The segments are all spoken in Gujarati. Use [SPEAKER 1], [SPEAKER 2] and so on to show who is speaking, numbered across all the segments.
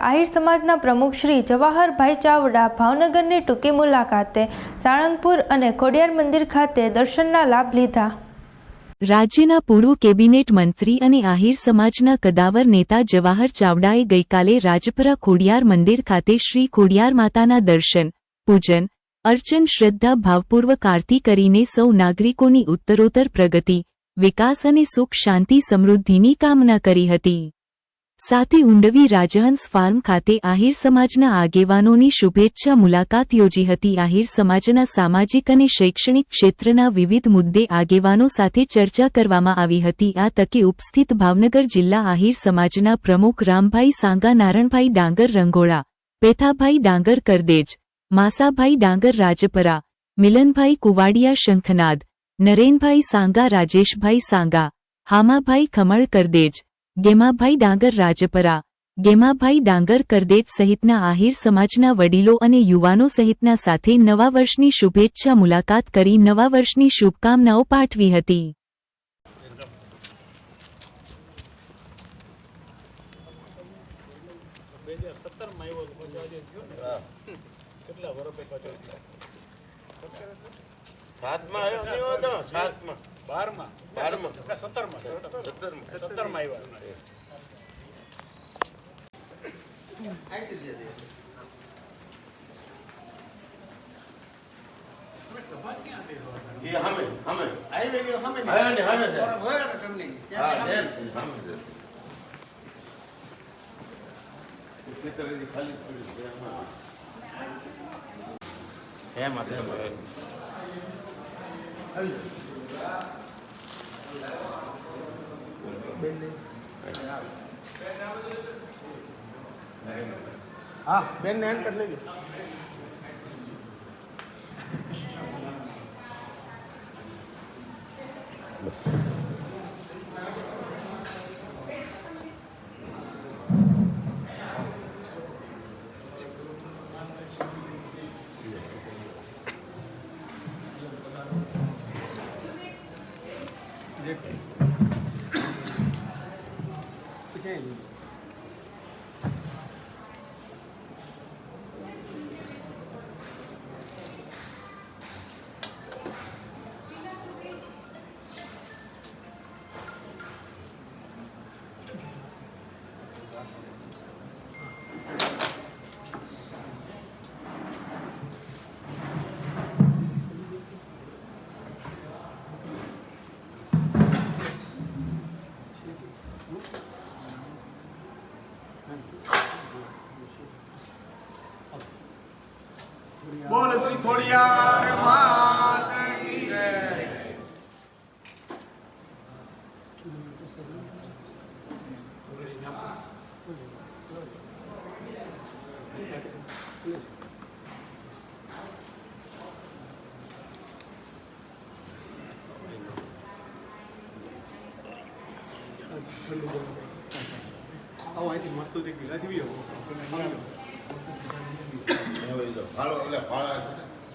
[SPEAKER 1] આહિર સમાજના પ્રમુખ શ્રી જવાહરભાઈ ચાવડા ભાવનગરની ટૂંકી મુલાકાતે સાળંગપુર અને ખોડિયાર મંદિર ખાતે દર્શનના લાભ લીધા.
[SPEAKER 2] રાજ્યના પૂર્વ કેબિનેટ મંત્રી અને આહિર સમાજના કદાવર નેતા જવાહર ચાવડાએ ગઈકાલે રાજપરા ખોડિયાર મંદિર ખાતે શ્રી ખોડિયાર માતાના દર્શન, પૂજન, અર્ચન, શ્રદ્ધા, ભાવપૂર્વક આરતી કરીને સૌ નાગરિકોની ઉત્તરોત્તર પ્રગતિ, વિકાસ અને સુખ, શાંતિ, સમૃદ્ધિની કામના કરી હતી. સાથે ઉંડવી રાજહંસ ફાર્મ ખાતે આહિર સમાજના આગેવાનોની શુભેચ્છા મુલાકાત યોજી હતી. આહિર સમાજના સામાજિક અને શૈક્ષણિક ક્ષેત્રના વિવિધ મુદ્દે આગેવાનો સાથે ચર્ચા કરવામાં આવી હતી. આ તકે ઉપસ્થિત ભાવનગર જિલ્લા આહિર સમાજના પ્રમુખ રામભાઈ સાંગા, નારણભાઈ ડાંગર રંગોળા, પેથાભાઈ ડાંગર કરદેજ, માસાભાઈ ડાંગર રાજપરા, મિલનભાઈ કુવાડિયા શંખનાદ, નરેનભાઈ સાંગા, રાજેશભાઈ સાંગા, હામાભાઈ ખમણ કરદેજ ગેમાભાઈ ડાંગર રાજપરા. ગેમાભાઈ ડાંગર કરદેજ સહિતના આહિર સમાજના વડીલો અને યુવાનો સહિતના સાથે નવા વર્ષની શુભેચ્છા મુલાકાત કરી નવા વર્ષની શુભકામનાઓ પાઠવી હતી.
[SPEAKER 3] સાતમાં આવ્યો સાતમાં.
[SPEAKER 4] બારમાં.
[SPEAKER 3] બારમાં.
[SPEAKER 4] સત્તરમાં
[SPEAKER 3] સત્તરમાં.
[SPEAKER 4] સત્તરમાં. આવ્યા
[SPEAKER 3] એમાં.
[SPEAKER 5] હા બેન ને હેન્ડ કરી લેજો બોલ શ્રી ખોડિયાર માત કી જય. આવો અહીંથી મસ્ત ગયું. નથી બી
[SPEAKER 3] ઈ તો એટલે ફાળા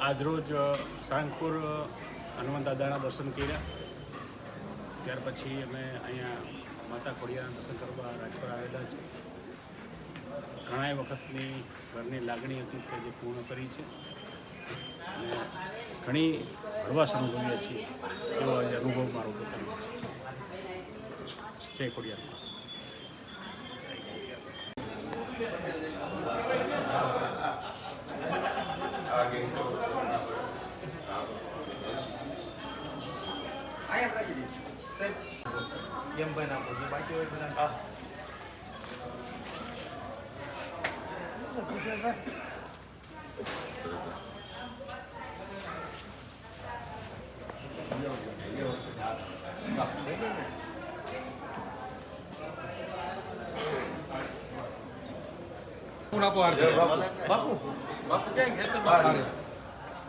[SPEAKER 4] આજરોજ સાંગપુર હનુમાન દાદાના દર્શન કર્યા. ત્યાર પછી અમે અહીંયા માતા ખોડિયાના દર્શન કરવા રાજપુર આવેલા છે. ઘણા વખતની ઘરની લાગણી હતી તે જે પૂર્ણ કરી છે. અને ઘણી હળવાશ અનુભવીએ છીએ. એવો આજે અનુભવ મારો પોતાનો છે. જય Dâm bên nào cũng như bãi chơi
[SPEAKER 3] bên anh. Ờ. पूरा पार बापू बापू क्या